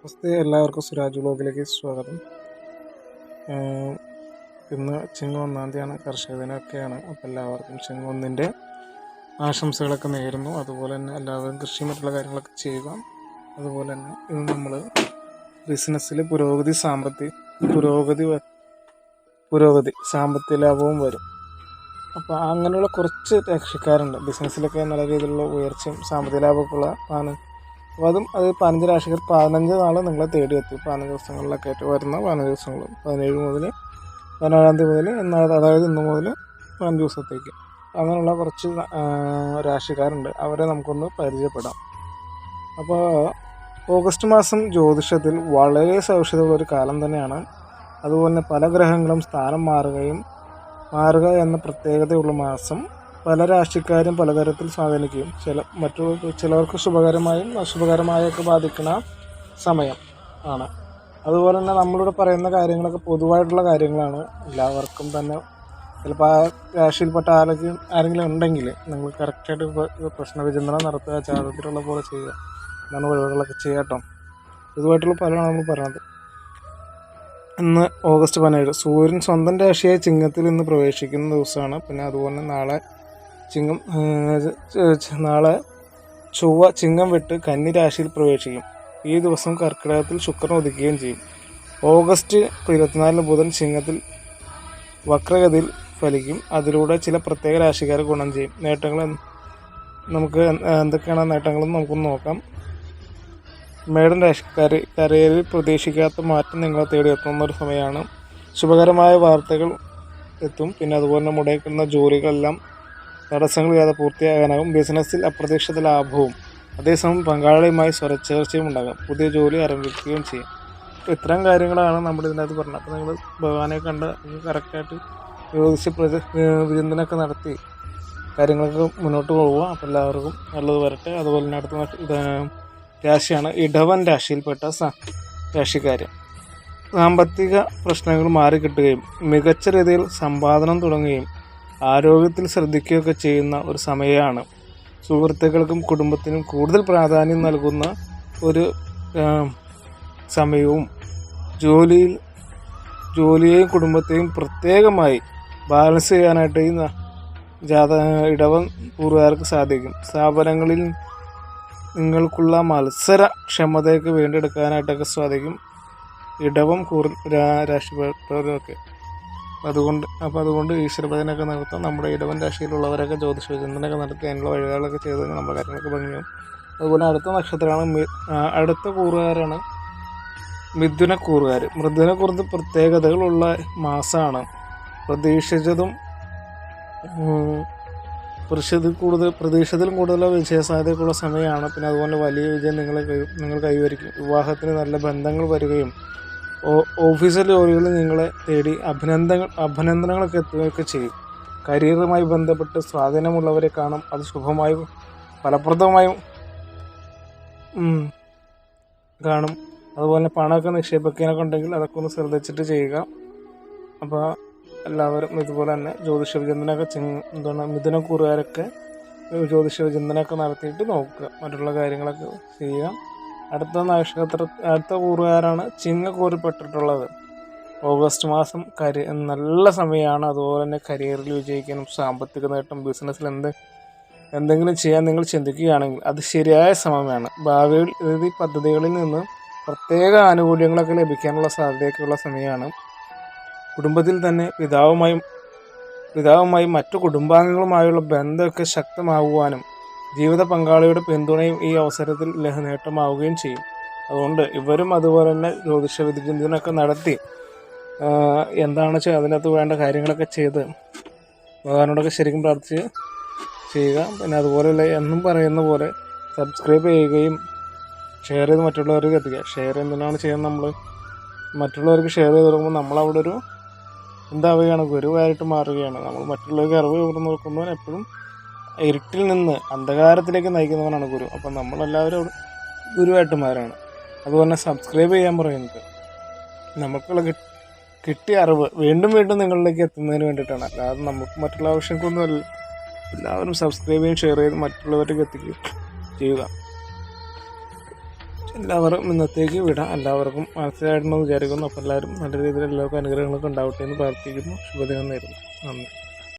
നമസ്തേ എല്ലാവർക്കും സുരാജ് ബ്ലോഗിലേക്ക് സ്വാഗതം. ഇന്ന് ചിങ്ങം ഒന്നാം തീയതിയാണ് കർഷക ദിനമൊക്കെയാണ്. അപ്പോൾ എല്ലാവർക്കും ചിങ്ങം ഒന്നിന്റെ ആശംസകളൊക്കെ നേരുന്നു. അതുപോലെ തന്നെ എല്ലാവരും കൃഷി മറ്റുള്ള കാര്യങ്ങളൊക്കെ ചെയ്യുക. അതുപോലെ തന്നെ ഇന്ന് നമ്മൾ ബിസിനസ്സിൽ പുരോഗതി സാമ്പത്തിക പുരോഗതി പുരോഗതി സാമ്പത്തിക ലാഭവും വരും. അപ്പോൾ അങ്ങനെയുള്ള കുറച്ച് കൃഷിക്കാരുണ്ട്. ബിസിനസ്സിലൊക്കെ നല്ല രീതിയിലുള്ള ഉയർച്ചയും സാമ്പത്തിക ലാഭമൊക്കെ ഉള്ള ആണ്. അപ്പോൾ അതും അത് പതിനഞ്ച് രാശിക്കാർ പതിനഞ്ച് നാൾ നിങ്ങളെ തേടി എത്തി. പതിനഞ്ച് ദിവസങ്ങളിലൊക്കെ ആയിട്ട് വരുന്ന പതിനഞ്ച് ദിവസങ്ങൾ പതിനേഴ് മുതൽ പതിനേഴാം തീയതി മുതൽ എന്നാൽ അതായത് ഇന്ന് മുതൽ പതിനഞ്ച് ദിവസത്തേക്ക്. അങ്ങനെയുള്ള കുറച്ച് രാശിക്കാരുണ്ട് അവരെ നമുക്കൊന്ന് പരിചയപ്പെടാം. അപ്പോൾ ഓഗസ്റ്റ് മാസം ജ്യോതിഷത്തിൽ വളരെ സവിശേഷതയുള്ള ഒരു കാലം തന്നെയാണ്. അതുപോലെ തന്നെ പല ഗ്രഹങ്ങളും സ്ഥാനം മാറുകയും മാറുക എന്ന പ്രത്യേകതയുള്ള മാസം പല രാശിക്കാരും പലതരത്തിൽ സ്വാധീനിക്കും. ചില മറ്റു ചിലവർക്ക് ശുഭകരമായും അശുഭകരമായൊക്കെ ബാധിക്കുന്ന സമയം ആണ്. അതുപോലെ തന്നെ നമ്മളിവിടെ പറയുന്ന കാര്യങ്ങളൊക്കെ പൊതുവായിട്ടുള്ള കാര്യങ്ങളാണ്. എല്ലാവർക്കും തന്നെ ചിലപ്പോൾ ആ രാശിയിൽപ്പെട്ട ആരെങ്കിലും ആരെങ്കിലും ഉണ്ടെങ്കിൽ നിങ്ങൾ കറക്റ്റായിട്ട് പ്രശ്നവിചിന്തനം നടത്തുക ചാരത്തിലുള്ള പോലെ ചെയ്യുക. എന്നാണ് പരിപാടികളൊക്കെ ചെയ്യാട്ടോ പൊതുവായിട്ടുള്ള പലതാണ് നമ്മൾ പറയുന്നത് ഇന്ന് ഓഗസ്റ്റ് പതിനേഴ് സൂര്യൻ സ്വന്തം രാശിയായ ചിങ്ങത്തിൽ ഇന്ന് പ്രവേശിക്കുന്ന ദിവസമാണ്. പിന്നെ അതുപോലെ നാളെ ചിങ്ങം നാളെ ചൊവ്വ ചിങ്ങം വിട്ട് കന്നിരാശിയിൽ പ്രവേശിക്കും. ഈ ദിവസം കർക്കിടകത്തിൽ ശുക്രൻ ഉദിക്കുകയും ചെയ്യും. ഓഗസ്റ്റ് ഇരുപത്തിനാലിന് ബുധൻ ചിങ്ങത്തിൽ വക്രഗതിയിൽ ഫലിക്കും. അതിലൂടെ ചില പ്രത്യേക രാശിക്കാരെ ഗുണം ചെയ്യും. നേട്ടങ്ങൾ നമുക്ക് എന്തൊക്കെയാണ് നേട്ടങ്ങളെന്ന് നമുക്കൊന്ന് നോക്കാം. മേടൻ രാശിക്കാർ കരയറിൽ പ്രതീക്ഷിക്കാത്ത മാറ്റം നിങ്ങളെ തേടി എത്തുന്ന ഒരു സമയമാണ്. ശുഭകരമായ വാർത്തകൾ എത്തും. പിന്നെ അതുപോലെ മുടക്കുന്ന ജോലികളെല്ലാം തടസ്സങ്ങളില്ലാതെ പൂർത്തിയാകാനാകും. ബിസിനസ്സിൽ അപ്രതീക്ഷിത ലാഭവും അതേസമയം പങ്കാളിയുമായി സ്വരച്ചേർച്ചയും ഉണ്ടാകും. പുതിയ ജോലി ആരംഭിക്കുകയും ചെയ്യും. അപ്പോൾ ഇത്തരം കാര്യങ്ങളാണ് നമ്മൾ ഇതിനകത്ത് പറഞ്ഞത്. അപ്പോൾ നിങ്ങൾ ഭഗവാനെ കണ്ട് കറക്റ്റായിട്ട് യോജിച്ച് പ്രജ വിചിന്തനമൊക്കെ നടത്തി കാര്യങ്ങളൊക്കെ മുന്നോട്ട് പോവുക അപ്പോൾ എല്ലാവർക്കും നല്ലത് വരട്ടെ. അതുപോലെ തന്നെ അടുത്ത രാശിയാണ് ഇടവൻ രാശിയിൽപ്പെട്ട രാശിക്കാർ സാമ്പത്തിക പ്രശ്നങ്ങൾ മാറിക്കിട്ടുകയും മികച്ച രീതിയിൽ സമ്പാദനം തുടങ്ങുകയും ആരോഗ്യത്തിൽ ശ്രദ്ധിക്കുകയൊക്കെ ചെയ്യുന്ന ഒരു സമയമാണ്. സുഹൃത്തുക്കൾക്കും കുടുംബത്തിനും കൂടുതൽ പ്രാധാന്യം നൽകുന്ന ഒരു സമയവും ജോലിയിൽ ജോലിയെയും കുടുംബത്തെയും പ്രത്യേകമായി ബാലൻസ് ചെയ്യാനായിട്ട് ഈ ജാത ഇടവൻ പൂർവകാർക്ക് സാധിക്കും. സ്ഥാപനങ്ങളിൽ നിങ്ങൾക്കുള്ള മത്സര ക്ഷമതയൊക്കെ വീണ്ടെടുക്കാനായിട്ടൊക്കെ സാധിക്കും ഇടവം കൂർ രാ- രാശിപ്പെട്ടവരൊക്കെ അതുകൊണ്ട് അപ്പോൾ അതുകൊണ്ട് ഈശ്വരഭജനൊക്കെ നടത്താം. നമ്മുടെ ഇടവൻ രാശിയിലുള്ളവരൊക്കെ ജ്യോതിഷ ചിന്തനൊക്കെ നടത്തി അതിനുള്ള വഴികളൊക്കെ ചെയ്ത് കഴിഞ്ഞാൽ നമ്മുടെ കാര്യങ്ങളൊക്കെ ഭംഗിയാവും. അതുപോലെ അടുത്ത നക്ഷത്രമാണ് അടുത്ത കൂറുകാരാണ് മിഥുന കൂറുകാർ മിഥുന കൂറുന്ന പ്രത്യേകതകളുള്ള മാസമാണ് പ്രതീക്ഷിച്ചതും പ്രതിഷേധ കൂടുതൽ പ്രതീക്ഷത്തിലും കൂടുതൽ വിജയസാധ്യതയ്ക്കുള്ള സമയമാണ്. പിന്നെ അതുപോലെ വലിയ വിജയം നിങ്ങളെ കൈ നിങ്ങൾ കൈവരിക്കും. വിവാഹത്തിന് നല്ല ബന്ധങ്ങൾ വരികയും ഓ- ഓഫീസിൽ ജോലികളിൽ നിങ്ങളെ തേടി അഭിനന്ദനങ്ങൾ അഭിനന്ദനങ്ങളൊക്കെ എത്തുകയൊക്കെ ചെയ്യും. കരിയറുമായി ബന്ധപ്പെട്ട് സ്വാധീനമുള്ളവരെ കാണും. അത് ശുഭമായും ഫലപ്രദമായും കാണും. അതുപോലെ പണമൊക്കെ നിക്ഷേപിക്കാനൊക്കെ ഉണ്ടെങ്കിൽ അതൊക്കെ ഒന്ന് ശ്രദ്ധിച്ചിട്ട് ചെയ്യുക. അപ്പോൾ എല്ലാവരും ഇതുപോലെ തന്നെ ജ്യോതിഷ വിചിന്തനമൊക്കെ എന്താണ് മിഥുനക്കൂറുകാരൊക്കെ ജ്യോതിഷ വിചിന്തനമൊക്കെ നടത്തിയിട്ട് നോക്കുക. മറ്റുള്ള കാര്യങ്ങളൊക്കെ ചെയ്യുക. അടുത്ത നക്ഷത്ര അടുത്ത കൂറുകാരാണ് ചിങ്ങക്കൂറിൽപ്പെട്ടിട്ടുള്ളത്. ഓഗസ്റ്റ് മാസം കരി നല്ല സമയമാണ്. അതുപോലെ തന്നെ കരിയറിൽ വിജയിക്കാനും സാമ്പത്തിക നേട്ടം ബിസിനസ്സിൽ എന്ത് എന്തെങ്കിലും ചെയ്യാൻ നിങ്ങൾ ചിന്തിക്കുകയാണെങ്കിൽ അത് ശരിയായ സമയമാണ്. ഭാവിയിൽ ഈ പദ്ധതികളിൽ നിന്ന് പ്രത്യേക ആനുകൂല്യങ്ങളൊക്കെ ലഭിക്കാനുള്ള സാധ്യതയൊക്കെയുള്ള സമയമാണ്. കുടുംബത്തിൽ തന്നെ പിതാവുമായും പിതാവുമായും മറ്റു കുടുംബാംഗങ്ങളുമായുള്ള ബന്ധമൊക്കെ ശക്തമാകുവാനും ജീവിത പങ്കാളിയുടെ പിന്തുണയും ഈ അവസരത്തിൽ നേട്ടമാവുകയും ചെയ്യും. അതുകൊണ്ട് ഇവരും അതുപോലെ തന്നെ ജ്യോതിഷ വിധിചിന്തനൊക്കെ നടത്തി എന്താണ് അതിനകത്ത് വേണ്ട കാര്യങ്ങളൊക്കെ ചെയ്ത് ഭഗവാനോടൊക്കെ ശരിക്കും പ്രാർത്ഥിച്ച് ചെയ്യുക. പിന്നെ അതുപോലെയുള്ള എന്നും പറയുന്ന പോലെ സബ്സ്ക്രൈബ് ചെയ്യുകയും ഷെയർ ചെയ്ത് മറ്റുള്ളവർക്ക് എത്തിക്കുക. ഷെയർ എന്തിനാണ് ചെയ്യുന്നത് നമ്മൾ മറ്റുള്ളവർക്ക് ഷെയർ ചെയ്ത് കൊടുക്കുമ്പോൾ നമ്മളവിടെ ഒരു എന്താവുകയാണ്? ഗുരുവായിട്ട് മാറുകയാണ്. നമ്മൾ മറ്റുള്ളവർക്ക് അറിവ് പകർന്നു നോക്കുന്നവൻ എപ്പോഴും ഇരുട്ടിൽ നിന്ന് അന്ധകാരത്തിലേക്ക് നയിക്കുന്നവനാണ് ഗുരു. അപ്പം നമ്മളെല്ലാവരും ഗുരുവായിട്ടുമാരാണ്. ഗുരുവായിട്ട് അതുപോലെ സബ്സ്ക്രൈബ് ചെയ്യാൻ പറയുന്നത് നമുക്കുള്ള കിട്ട്- കിട്ടിയ അറിവ് വീണ്ടും വീണ്ടും നിങ്ങളിലേക്ക് എത്തുന്നതിന് വേണ്ടിയിട്ടാണ്. അല്ലാതെ നമുക്ക് മറ്റുള്ള ആവശ്യങ്ങൾക്കൊന്നും അല്ല. എല്ലാവരും സബ്സ്ക്രൈബ് ചെയ്യും ഷെയർ ചെയ്ത് മറ്റുള്ളവർക്ക് എത്തിക്കുക ചെയ്യുക. എല്ലാവരും ഇന്നത്തേക്ക് വിടാം. എല്ലാവർക്കും മനസ്സിലായിട്ടുണ്ടെന്ന് വിചാരിക്കുന്നു. അപ്പോൾ എല്ലാവരും നല്ല രീതിയിൽ എല്ലാവർക്കും അനുഗ്രഹങ്ങളൊക്കെ ഉണ്ടാവട്ടെ എന്ന് പ്രാർത്ഥിക്കുന്നു. ശുഭദിനം നേരുന്നു. നന്ദി.